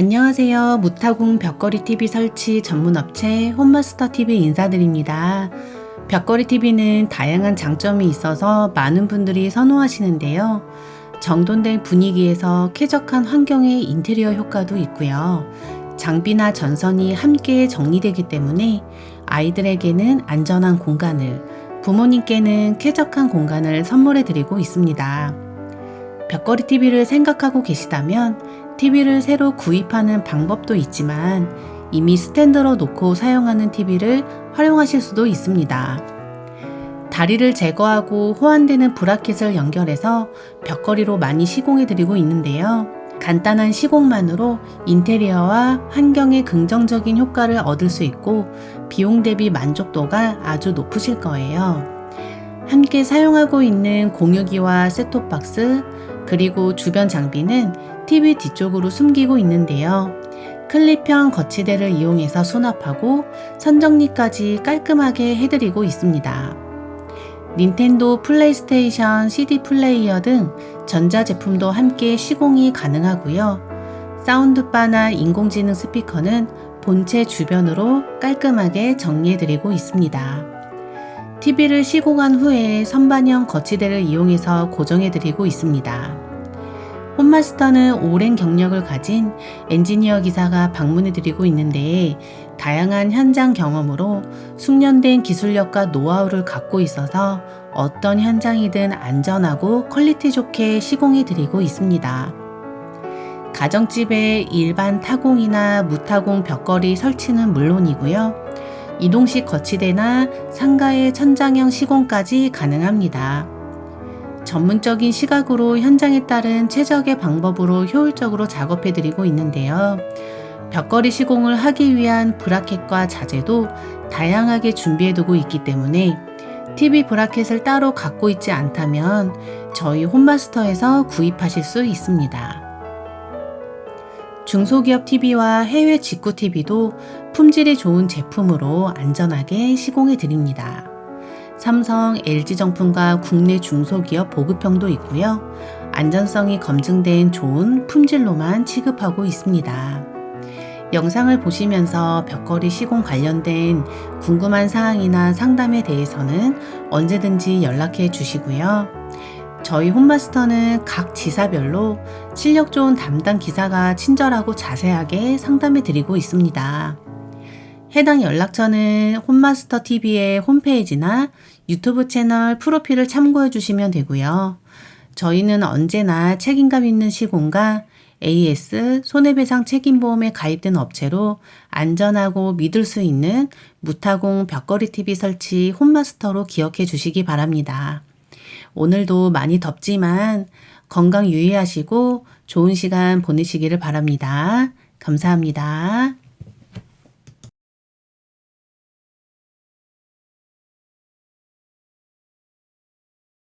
안녕하세요. 무타궁 벽걸이 TV 설치 전문 업체 홈마스터 TV 인사드립니다. 벽걸이 TV는 다양한 장점이 있어서 많은 분들이 선호하시는데요. 정돈된 분위기에서 쾌적한 환경의 인테리어 효과도 있고요. 장비나 전선이 함께 정리되기 때문에 아이들에게는 안전한 공간을, 부모님께는 쾌적한 공간을 선물해 드리고 있습니다. 벽걸이 TV를 생각하고 계시다면 TV를 새로 구입하는 방법도 있지만 이미 스탠드로 놓고 사용하는 TV를 활용하실 수도 있습니다. 다리를 제거하고 호환되는 브라켓을 연결해서 벽걸이로 많이 시공해 드리고 있는데요. 간단한 시공만으로 인테리어와 환경에 긍정적인 효과를 얻을 수 있고 비용 대비 만족도가 아주 높으실 거예요. 함께 사용하고 있는 공유기와 셋톱박스 그리고 주변 장비는 TV 뒤쪽으로 숨기고 있는데요. 클립형 거치대를 이용해서 수납하고 선정리까지 깔끔하게 해드리고 있습니다. 닌텐도 플레이스테이션 CD 플레이어 등 전자제품도 함께 시공이 가능하고요. 사운드바나 인공지능 스피커는 본체 주변으로 깔끔하게 정리해드리고 있습니다. TV를 시공한 후에 선반형 거치대를 이용해서 고정해드리고 있습니다. 홈마스터는 오랜 경력을 가진 엔지니어 기사가 방문해드리고 있는데 다양한 현장 경험으로 숙련된 기술력과 노하우를 갖고 있어서 어떤 현장이든 안전하고 퀄리티 좋게 시공해드리고 있습니다. 가정집에 일반 타공이나 무타공 벽걸이 설치는 물론이고요. 이동식 거치대나 상가의 천장형 시공까지 가능합니다. 전문적인 시각으로 현장에 따른 최적의 방법으로 효율적으로 작업해드리고 있는데요. 벽걸이 시공을 하기 위한 브라켓과 자재도 다양하게 준비해두고 있기 때문에 TV 브라켓을 따로 갖고 있지 않다면 저희 홈마스터에서 구입하실 수 있습니다. 중소기업 TV와 해외 직구 TV도 품질이 좋은 제품으로 안전하게 시공해 드립니다. 삼성, LG 정품과 국내 중소기업 보급형도 있고요. 안전성이 검증된 좋은 품질로만 취급하고 있습니다. 영상을 보시면서 벽걸이 시공 관련된 궁금한 사항이나 상담에 대해서는 언제든지 연락해 주시고요. 저희 홈마스터는 각 지사별로 실력 좋은 담당 기사가 친절하고 자세하게 상담해 드리고 있습니다. 해당 연락처는 홈마스터 TV의 홈페이지나 유튜브 채널 프로필을 참고해 주시면 되고요. 저희는 언제나 책임감 있는 시공과 AS 손해배상 책임보험에 가입된 업체로 안전하고 믿을 수 있는 무타공 벽걸이 TV 설치 홈마스터로 기억해 주시기 바랍니다. 오늘도 많이 덥지만 건강 유의하시고 좋은 시간 보내시기를 바랍니다. 감사합니다.